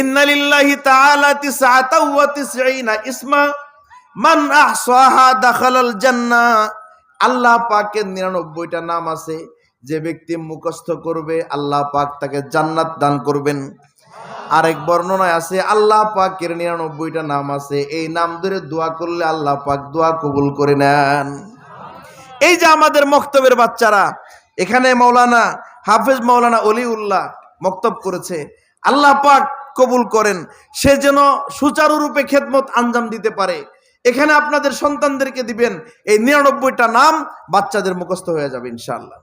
ইন্নালিল্লাহি তাআলা তিসআতা ওয়া তিসঈনা ইসমা। মান আহসাহা দাখালাল জান্নাহ আল্লাহ পাকের নিরানব্বইটা নাম আছে, যে ব্যক্তি মুখস্থ করবে, আল্লাহ পাক তাকে জান্নাত দান করবেন। আরেক বর্ণনায় আছে, আল্লাহ পাকের নিরানব্বইটা নাম আছে, এই নাম ধরে দোয়া করলে আল্লাহ পাক দোয়া কবুল করে নেন। এই যে আমাদের মক্তবের বাচ্চারা, এখানে মৌলানা হাফেজ মৌলানা অলিউল্লাহ মক্তব করেছে, আল্লাহ পাক কবুল করেন। সে যেন সুচারুরূপে খেদমত আঞ্জাম দিতে পারে। এখানে আপনাদের সন্তানদেরকে দিবেন এই নিরানব্বইটা নাম, বাচ্চাদের মুখস্থ হয়ে যাবে ইনশাল্লাহ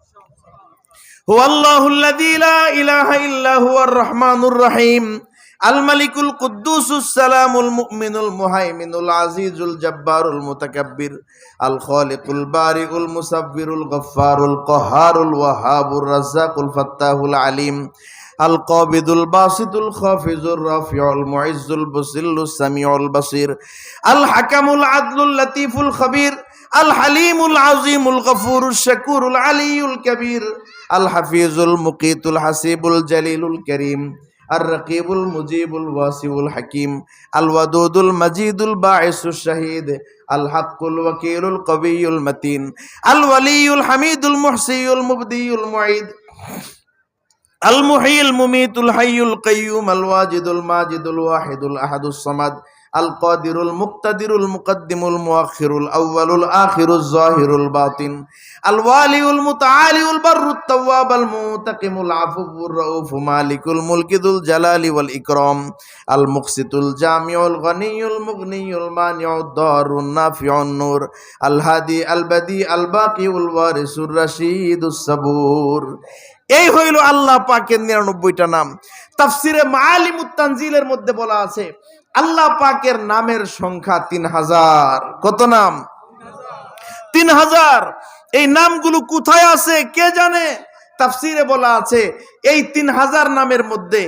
আলিম। القهار الوهاب الرزاق الفتاح العليم القابض الباسط الخافض الرافع المعز البصل السميع البصير الحكم العدل اللطيف الخبير الحليم العظيم الغفور الشكور العلي الكبير الحفيظ المقيت الحسيب الجليل الكريم الرقيب المجيب الواسع الحكيم الودود المجيد الباعث الشهيد الحق الوكيل القوي المتين الولي الحميد المحصي المبدي المعيد আল মুহিল মুমিতুল হাইয়ুল কাইয়ুম আল ওয়াজিদুল মাজিদুল ওয়াহিদুল আহাদুস সামাদ আল কাদিরুল মুক্তাদিরুল মুকদ্দিমুল মুআখিরুল আউয়ালুল আখিরুল জাহিরুল বাতিন আল ওয়ালিউল মুতাআলিউল বাররুত তাওয়াবাল মুতাকিমুল আফুউর রাউফ মালিকুল মুলকিদুল জালালি ওয়াল ইকরাম আল মুকসিতুল জামিউল গনিউল মুগনিউল মানিউদ দারুণ নাফিউন নূর আল হাদি আল বাদি আল বাকিউল ওয়ারিসুর রাশিদুস সাবুর এই হইল আল্লাহ পাকের নিরানব্বইটা নাম। তাফসিরে মালিমুত তানজিলের মধ্যে বলা আছে, আল্লাহ পাকের নামের সংখ্যা তিন হাজার। কত নাম? তিন হাজার। এই নামগুলো কোথায় আছে, কে জানে? তাফসিরে বলা আছে, এই তিন হাজার নামের মধ্যে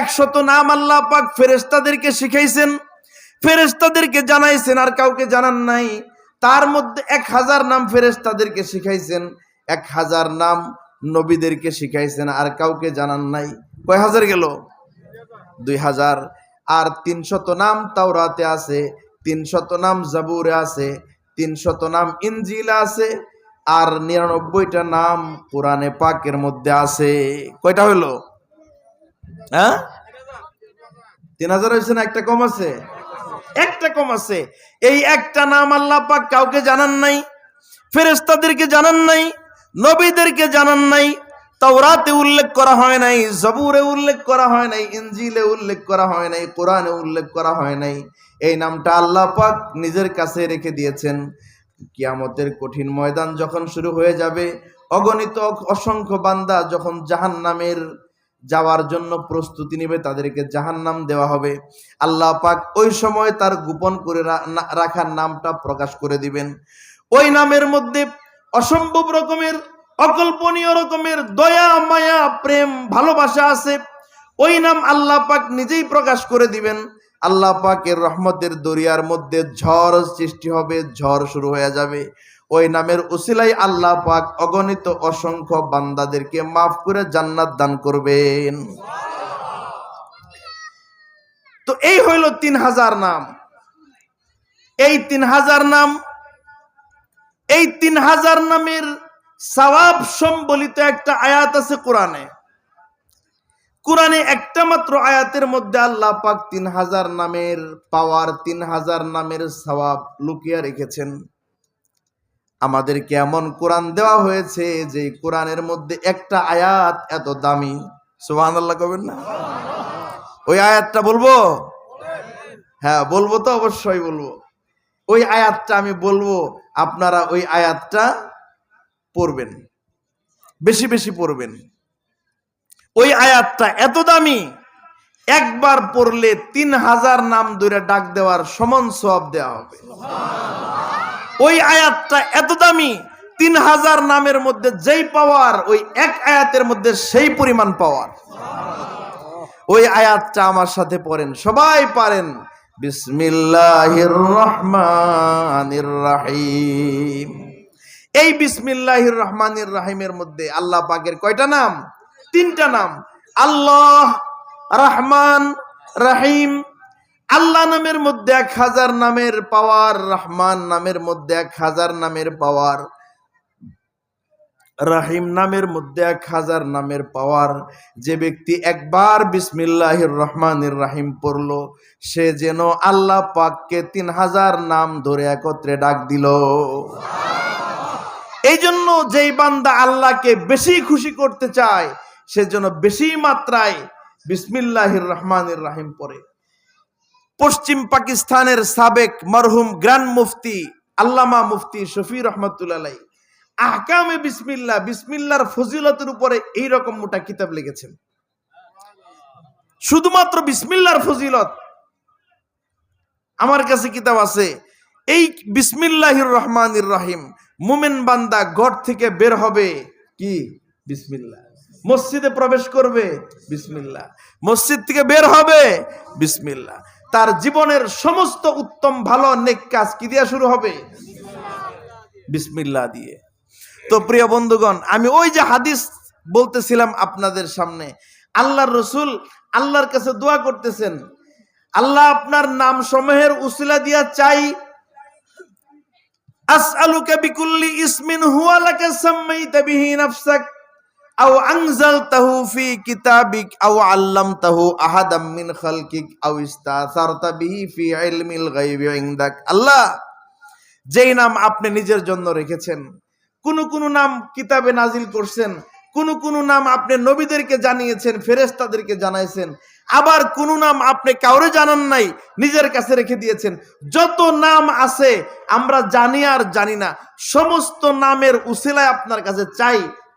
একশত নাম আল্লাহ পাক ফেরেস্তাদেরকে শিখাইছেন। ফেরেস্তাদেরকে জানাইছেন, আর কাউকে জানান নাই। তার মধ্যে এক হাজার নাম ফেরেস্তাদেরকে শিখাইছেন। এক হাজার নাম নবীদেরকে শিখাইছেন আর কাউকে জানান নাই। কয় হাজার গেল? দুই হাজার। আর তিনশত নাম তাওরাতে আছে, তিনশত নাম জাবুরে আছে, তিনশত নাম ইনজিলা আছে, আর নিরানব্বইটা নাম কোরআনে পাকের মধ্যে আছে। কয়টা হইল? হ্যাঁ? তিন হাজার হয়েছে না একটা কম আছে? একটা কম আছে। এই একটা নাম আল্লাহ পাক কাউকে জানান নাই ফেরেস্তাদেরকে জানান নাই নবীদেরকে জানান নাই, তাওরাতে উল্লেখ করা হয় নাই, জবুরে উল্লেখ করা হয় নাই ইঞ্জিলে উল্লেখ করা হয় নাই, কোরআনে উল্লেখ করা হয় নাই। এই নামটা আল্লাহ পাক নিজের কাছে রেখে দিয়েছেন। কিয়ামতের কঠিন ময়দান যখন শুরু হয়ে যাবে, অগণিত অসংখ্য বান্দা যখন জাহান নামের যাওয়ার জন্য প্রস্তুতি নেবে, তাদেরকে জাহান্নাম দেওয়া হবে। আল্লাহ পাক ওই সময় তার গোপন করে রাখার নামটা প্রকাশ করে দিবেন। ওই নামের মধ্যে অসম্ভব রকমের, অকল্পনীয় রকমের দয়া, মায়া, প্রেম, ভালোবাসা আছে। ওই নাম আল্লাহ পাক নিজেই প্রকাশ করে দিবেন। আল্লাহ পাকের রহমতের দরিয়ার মধ্যে ঝড় সৃষ্টি হবে, ঝড় শুরু হয়ে যাবে। ওই নামের উসিলাই আল্লাহ পাক অগণিত অসংখ্য বান্দাদেরকে মাফ করে জান্নাত দান করবেন। তো এই হইল তিন হাজার নাম। এই তিন হাজার নাম এই তিন হাজার নামের সওয়াব সম্বলিত একটা আয়াত আছে কোরআনে। কোরআনে একটা মাত্র আয়াতের মধ্যে আল্লাহ পাক তিন হাজার নামের পাওয়ার, তিন হাজার নামের সওয়াব লুকিয়ে রেখেছেন। আমাদেরকে এমন কোরআন দেওয়া হয়েছে যে কোরআনের মধ্যে একটা আয়াত এত দামি। সুবহান আল্লাহ কবেন না? ওই আয়াতটা বলব? হ্যাঁ বলব তো অবশ্যই বলব। ওই আয়াতটা আমি বলব আপনারা ওই আয়াতটা পড়বেন। বেশি বেশি পড়বেন। ওই আয়াতটা এত দামি, একবার পড়লে তিন হাজার নাম ধরে ডাক দেওয়ার সমান সব দেওয়া হবে। ওই আয়াতটা এত দামি, তিন হাজার নামের মধ্যে যেই পাওয়ার, ওই এক আয়াতের মধ্যে সেই পরিমাণ পাওয়ার। ওই আয়াতটা আমার সাথে পড়েন, সবাই পারেন। বিসমিল্লাহির রহমানির রাহিম এই বিসমিল্লাহির রহমানির রাহিমের মধ্যে আল্লাহ পাকের কয়টা নাম? তিনটা নাম। আল্লাহ, রহমান, রাহিম। আল্লাহ নামের মধ্যে এক হাজার নামের পাওয়ার, রহমান নামের মধ্যে এক হাজার নামের পাওয়ার। রাহিম নামের মধ্যে এক হাজার নামের পাওয়ার। যে ব্যক্তি একবার বিসমিল্লাহির রহমানির রাহিম পড়ল, সে যেন আল্লাহ পাককে তিন হাজার নাম ধরে একত্রে ডাক দিল। এই জন্য যেই বান্দা আল্লাহকে বেশি খুশি করতে চায়, সে যেন বেশি মাত্রায় বিসমিল্লাহির রহমানির রাহিম পড়ে। পশ্চিম পাকিস্তানের সাবেক মরহুম গ্র্যান্ড মুফতি আল্লামা মুফতি শফি রহমতুল্লাহ আহকামে বিসমিল্লা, বিসমিল্লার ফজিলতের উপরে এই রকম মোটা কিতাব লিখেছেন। শুধুমাত্র বিসমিল্লার ফজিলত। আমার কাছে কিতাব আছে, এই বিসমিল্লাহির রহমানির রহিম। মুমিন বান্দা ঘর থেকে বের হবে কি? বিসমিল্লা। মসজিদে প্রবেশ করবে, বিসমিল্লা। মসজিদ থেকে বের হবে বিসমিল্লাহ তার জীবনের সমস্ত উত্তম ভালো নেক কাজ কি দিয়ে শুরু হবে? বিসমিল্লাহ দিয়ে। তো প্রিয় বন্ধুগণ, আমি ওই যে হাদিস বলতেছিলাম আপনাদের সামনে। আল্লাহর রসুল আল্লাহর কাছে দোয়া করতেছেন। আল্লাহ আপনার নাম সমূহের উসিলা দিয়া চাই। বিকুল্লি ইসমিন সাম্মাইতা বিহি নাফসাক। আও আনজালতাহু ফি কিতাবিক আও আল্লামতাহু আহাদাম মিন খালকিক আও ইস্তাসারতা বিহি ফি ইলমিল গায়বি ইনদাক। আল্লাহ, যেই নাম আপনি নিজের জন্য রেখেছেন কোন কোন নাম কিতাবে নাজিল করছেন, কোন কোন নাম আপনি নবীদেরকে জানিয়েছেন ফেরেস্তাদেরকে জানাইছেন, আবার কোন নাম আপনি কাউরে জানান নাই, নিজের কাছে রেখে দিয়েছেন। যত নাম আছে, আমরা জানি আর জানি না। সমস্ত নামের উসিলায় আপনার কাছে চাই